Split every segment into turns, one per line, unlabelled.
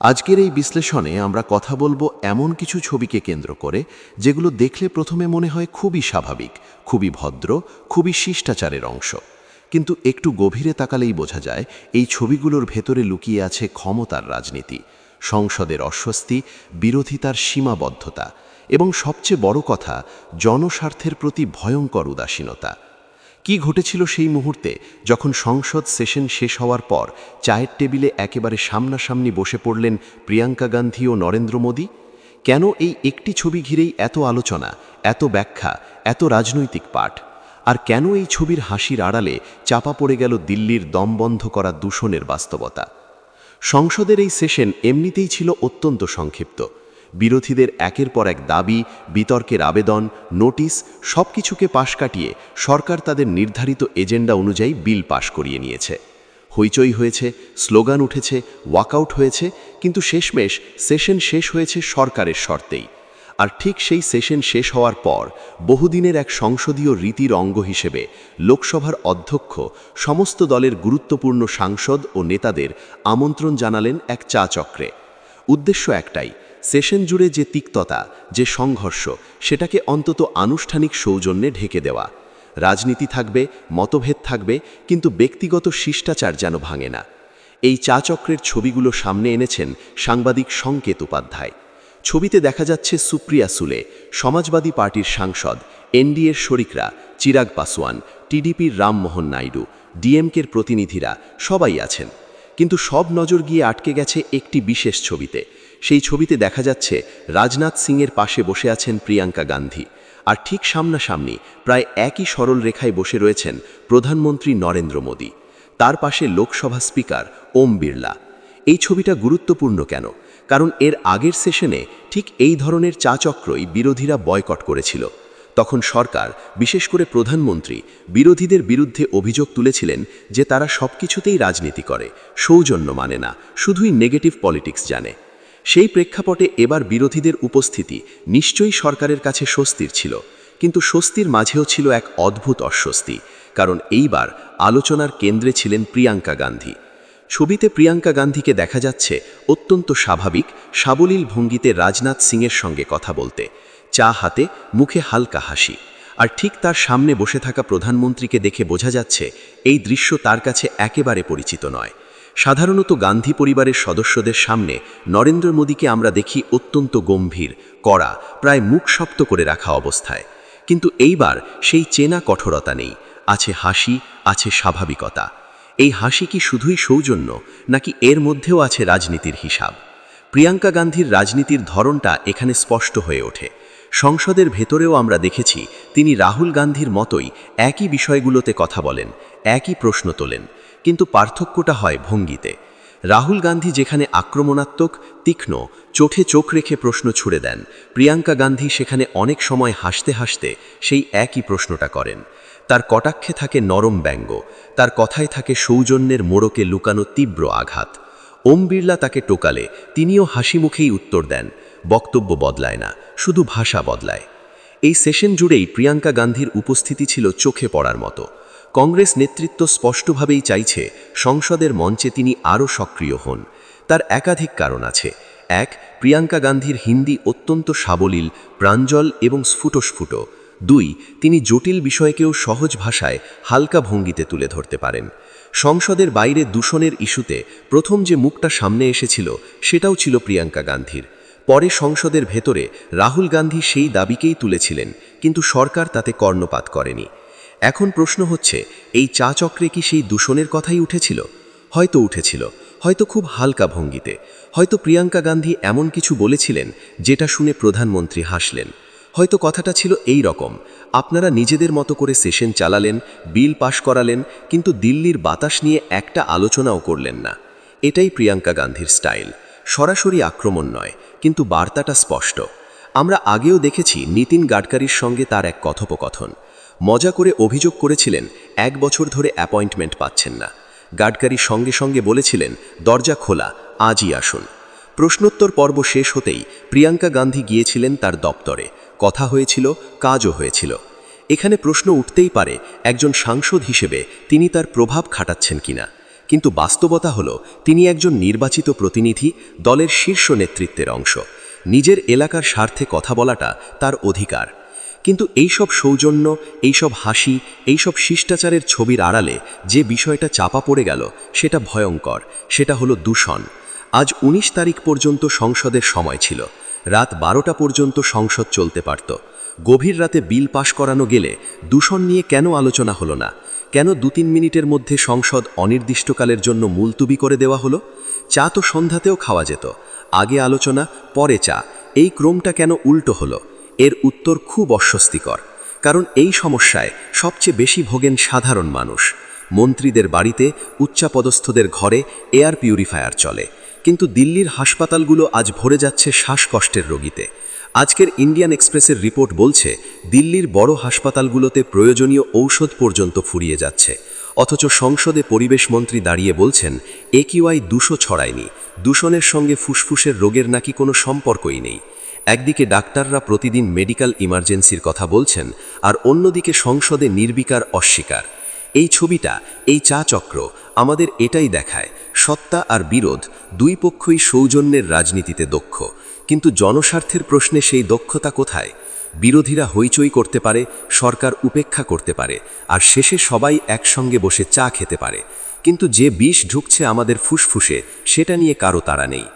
আজকের এই বিশ্লেষণে আমরা কথা বলব এমন কিছু ছবিকে কেন্দ্র করে, যেগুলো দেখলে প্রথমে মনে হয় খুবই স্বাভাবিক, খুবই ভদ্র, খুবই শিষ্টাচারের অংশ। কিন্তু একটু গভীরে তাকালেই বোঝা যায়, এই ছবিগুলোর ভেতরে লুকিয়ে আছে ক্ষমতার রাজনীতি, সংসদের অস্বস্তি, বিরোধিতার সীমাবদ্ধতা এবং সবচেয়ে বড় কথা, জনস্বার্থের প্রতি ভয়ঙ্কর উদাসীনতা। কি ঘটেছিল সেই মুহূর্তে যখন সংসদ সেশন শেষ হওয়ার পর চায়ের টেবিলে একেবারে সামনাসামনি বসে পড়লেন প্রিয়াঙ্কা গান্ধী ও নরেন্দ্র মোদী? কেন এই একটি ছবি ঘিরেই এত আলোচনা, এত ব্যাখ্যা, এত রাজনৈতিক পাঠ? আর কেন এই ছবির হাসির আড়ালে চাপা পড়ে গেল দিল্লির দম বন্ধ করা দূষণের বাস্তবতা? সংসদের এই সেশন এমনিতেই ছিল অত্যন্ত সংক্ষিপ্ত। বিরোধীদের একের পর এক দাবি, বিতর্কের আবেদন, নোটিশ সব কিছুকে পাশ কাটিয়ে সরকার তাদের নির্ধারিত এজেন্ডা অনুযায়ী বিল পাশ করিয়ে নিয়েছে। হইচই হয়েছে, স্লোগান উঠেছে, ওয়াকআউট হয়েছে, কিন্তু শেষমেশ সেশন শেষ হয়েছে সরকারের শর্তেই। আর ঠিক সেই সেশন শেষ হওয়ার পর বহুদিনের এক সংসদীয় রীতির অঙ্গ হিসেবে লোকসভার অধ্যক্ষ, সমস্ত দলের গুরুত্বপূর্ণ সাংসদ ও নেতাদের আমন্ত্রণ জানালেন এক চা চক্রে। উদ্দেশ্য একটাই সেশন জুড়ে যে তিক্ততা, যে সংঘর্ষ, সেটাকে অন্তত আনুষ্ঠানিক সৌজন্যে ঢেকে দেওয়া। রাজনীতি থাকবে, মতভেদ থাকবে, কিন্তু ব্যক্তিগত শিষ্টাচার যেন ভাঙে না। এই চা চক্রের ছবিগুলো সামনে এনেছেন সাংবাদিক সংকেত উপাধ্যায়। ছবিতে দেখা যাচ্ছে সুপ্রিয়া সুলে, সমাজবাদী পার্টির সাংসদ, এনডিএর শরিকরা, চিরাগ পাসওয়ান, টিডিপির রামমোহন নাইডু, ডিএমকের প্রতিনিধিরা, সবাই আছেন। কিন্তু সব নজর গিয়ে আটকে গেছে একটি বিশেষ ছবিতে। সেই ছবিতে দেখা যাচ্ছে রাজনাথ সিংয়ের পাশে বসে আছেন প্রিয়াঙ্কা গান্ধী। আর ঠিক সামনাসামনি প্রায় একই সরল রেখায় বসে রয়েছেন প্রধানমন্ত্রী নরেন্দ্র মোদী। তার পাশে লোকসভা স্পিকার ওম বিড়লা। এই ছবিটা গুরুত্বপূর্ণ কেন? কারণ এর আগের সেশনে ঠিক এই ধরনের চা চক্রই বিরোধীরা বয়কট করেছিল। তখন সরকার, বিশেষ করে প্রধানমন্ত্রী, বিরোধীদের বিরুদ্ধে অভিযোগ তুলেছিলেন যে তারা সবকিছুতেই রাজনীতি করে, সৌজন্য মানে না, শুধুই নেগেটিভ পলিটিক্স জানে। সেই প্রেক্ষাপটে এবার বিরোধীদের উপস্থিতি নিশ্চয়ই সরকারের কাছে স্বস্তির ছিল, কিন্তু স্বস্তির মাঝেও ছিল এক অদ্ভুত অস্বস্তি, কারণ এইবার আলোচনার কেন্দ্রে ছিলেন প্রিয়াঙ্কা গান্ধী। ছবিতে প্রিয়াঙ্কা গান্ধীকে দেখা যাচ্ছে অত্যন্ত স্বাভাবিক, সাবলীল ভঙ্গিতে রাজনাথ সিংয়ের সঙ্গে কথা বলতে, চা হাতে, মুখে হালকা হাসি, আর ঠিক তার সামনে বসে থাকা প্রধানমন্ত্রীকে দেখে বোঝা যাচ্ছে এই দৃশ্য তার কাছে একেবারে পরিচিত নয়। সাধারণত গান্ধী পরিবারের সদস্যদের সামনে নরেন্দ্র মোদীকে আমরা দেখি অত্যন্ত গম্ভীর, কড়া, প্রায় মুখ শক্ত করে রাখা অবস্থায়। কিন্তু এইবার সেই চেনা কঠোরতা নেই, আছে হাসি, আছে স্বাভাবিকতা। এই হাসি কি শুধুই সৌজন্য, নাকি এর মধ্যেও আছে রাজনীতির হিসাব? প্রিয়াঙ্কা গান্ধীর রাজনীতির ধরনটা এখানে স্পষ্ট হয়ে ওঠে। সংসদের ভেতরেও আমরা দেখেছি, তিনি রাহুল গান্ধীর মতোই একই বিষয়গুলোতে কথা বলেন, একই প্রশ্ন তোলেন। কিন্তু পার্থক্যটা হয় ভঙ্গিতে। রাহুল গান্ধী যেখানে আক্রমণাত্মক, তীক্ষ্ণ চোখে চোখ রেখে প্রশ্ন ছুড়ে দেন, প্রিয়াঙ্কা গান্ধী সেখানে অনেক সময় হাসতে হাসতে সেই একই প্রশ্নটা করেন। তার কটাক্ষে থাকে নরম ব্যঙ্গ, তার কথায় থাকে সৌজন্যের মোড়কে লুকানো তীব্র আঘাত। ওম বিড়লা তাকে টোকালে, তিনিও হাসি মুখেই উত্তর দেন, বক্তব্য বদলায় না, শুধু ভাষা বদলায়। এই সেশন জুড়েই প্রিয়াঙ্কা গান্ধীর উপস্থিতি ছিল চোখে পড়ার মতো। কংগ্রেস নেতৃত্ব স্পষ্টভাবেই চাইছে সংসদের মঞ্চে তিনি আরও সক্রিয় হন। তার একাধিক কারণ আছে। এক, প্রিয়াঙ্কা গান্ধীর হিন্দি অত্যন্ত সাবলীল, প্রাঞ্জল এবং স্ফুটস্ফুট। দুই, তিনি জটিল বিষয়কেও সহজ ভাষায় হালকা ভঙ্গিতে তুলে ধরতে পারেন। সংসদের বাইরে দূষণের ইস্যুতে প্রথম যে মুখটা সামনে এসেছিল, সেটাও ছিল প্রিয়াঙ্কা গান্ধীর। পরে সংসদের ভেতরে রাহুল গান্ধী সেই দাবিকেই তুলেছিলেন, কিন্তু সরকার তাতে কর্ণপাত করেনি। এখন প্রশ্ন হচ্ছে, এই চা চক্রে কি সেই দূষণের কথাই উঠেছিল? হয়তো উঠেছিল, হয়তো খুব হালকা ভঙ্গিতে, হয়তো প্রিয়াঙ্কা গান্ধী এমন কিছু বলেছিলেন যেটা শুনে প্রধানমন্ত্রী হাসলেন। হয়তো কথাটা ছিল এই রকম, আপনারা নিজেদের মতো করে সেশন চালালেন, বিল পাশ করালেন, কিন্তু দিল্লির বাতাস নিয়ে একটা আলোচনাও করলেন না। এটাই প্রিয়াঙ্কা গান্ধীর স্টাইল। সরাসরি আক্রমণ নয়, কিন্তু বার্তাটা স্পষ্ট। আমরা আগেও দেখেছি নীতিন গাডকারির সঙ্গে তার এক কথোপকথন। মজা করে অভিযোগ করেছিলেন, এক বছর ধরে অ্যাপয়েন্টমেন্ট পাচ্ছেন না। গাডকারি সঙ্গে সঙ্গে বলেছিলেন, দরজা খোলা, আজই আসুন। প্রশ্নোত্তর পর্ব শেষ হতেই প্রিয়াঙ্কা গান্ধী গিয়েছিলেন তার দপ্তরে। কথা হয়েছিল, কাজও হয়েছিল। এখানে প্রশ্ন উঠতেই পারে, একজন সাংসদ হিসেবে তিনি তার প্রভাব খাটাচ্ছেন কিনা। কিন্তু বাস্তবতা হল, তিনি একজন নির্বাচিত প্রতিনিধি, দলের শীর্ষ নেতৃত্বের অংশ। নিজের এলাকার স্বার্থে কথা বলাটা তার অধিকার। কিন্তু এইসব সৌজন্য, এইসব হাসি, এইসব শিষ্টাচারের ছবির আড়ালে যে বিষয়টা চাপা পড়ে গেল, সেটা ভয়ঙ্কর, সেটা হলো দূষণ। আজ ১৯ তারিখ পর্যন্ত সংসদের সময় ছিল। রাত বারোটা পর্যন্ত সংসদ চলতে পারত। গভীর রাতে বিল পাশ করানো গেলে দূষণ নিয়ে কেন আলোচনা হলো না? কেন দু তিন মিনিটের মধ্যে সংসদ অনির্দিষ্টকালের জন্য মুলতুবি করে দেওয়া হলো? চা তো সন্ধ্যাতেও খাওয়া যেত। আগে আলোচনা, পরে চা। এই ক্রমটা কেন উল্টো হলো? এর উত্তর খুব অস্বস্তিকর, কারণ এই সমস্যায় সবচেয়ে বেশি ভোগেন সাধারণ মানুষ। মন্ত্রীদের বাড়িতে উচ্চাপদস্থদের ঘরে এয়ার পিউরিফায়ার চলে, কিন্তু দিল্লির হাসপাতালগুলো আজ ভরে যাচ্ছে শ্বাসকষ্টের রোগীতে। আজকের ইন্ডিয়ান এক্সপ্রেসের রিপোর্ট বলছে, দিল্লির বড় হাসপাতালগুলোতে প্রয়োজনীয় ঔষধ পর্যন্ত ফুরিয়ে যাচ্ছে। অথচ সংসদে পরিবেশ মন্ত্রী দাঁড়িয়ে বলছেন একিউআই দুশো ছড়ায়নি, দূষণের সঙ্গে ফুসফুসের রোগের নাকি কোনো সম্পর্কই নেই। একদিকে ডাক্তাররা প্রতিদিন মেডিকেল ইমার্জেন্সির কথা বলছেন, আর অন্যদিকে সংসদে নির্বিকার অস্বীকার। এই ছবিটা, এই চা চক্র আমাদের এটাই দেখায়, সত্তা আর বিরোধ দুই পক্ষই সৌজন্যের রাজনীতিতে দক্ষ। কিন্তু জনস্বার্থের প্রশ্নে সেই দক্ষতা কোথায়? বিরোধীরা হইচই করতে পারে, সরকার উপেক্ষা করতে পারে, আর শেষে সবাই একসঙ্গে বসে চা খেতে পারে। কিন্তু যে বিষ ঢুকছে আমাদের ফুসফুসে, সেটা নিয়ে কারও তাড়া নেই।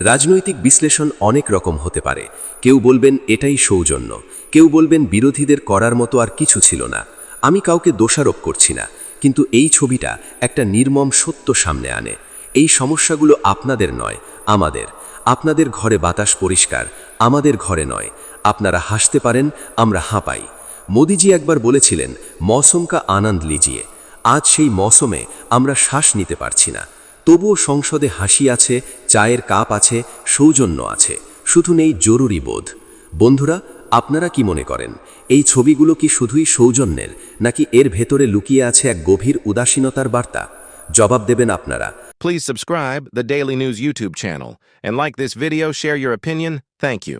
রাজনৈতিক বিশ্লেষণ অনেক রকম হতে পারে। কেউ বলবেন এটাই সৌজন্য। কেউ বলবেন বিরোধীদের করার মতো আর কিছু ছিল না। আমি কাউকে দোষারোপ করছি না। কিন্তু এই ছবিটা একটা নির্মম সত্য সামনে আনে। এই সমস্যাগুলো আপনাদের নয়, আমাদের। আপনাদের ঘরে বাতাস পরিষ্কার, আমাদের ঘরে নয়। আপনারা হাসতে পারেন, আমরা হাঁপাই। মোদিজি একবার বলেছিলেন মৌসুম কা আনন্দ লিজিয়ে। আজ সেই মৌসুমে আমরা শ্বাস নিতে পারছি না। তবুও সংসদে হাসি আছে চায়ের কাপ আছে সৌজন্য আছে শুধু নেই জরুরি বোধ বন্ধুরা আপনারা কি মনে করেন এই ছবিগুলো কি শুধুই সৌজন্যের নাকি এর ভেতরে লুকিয়ে আছে এক গভীর উদাসীনতার বার্তা জবাব দেবেন আপনারা
Please subscribe the Daily News YouTube channel and like this video, share your opinion. Thank you.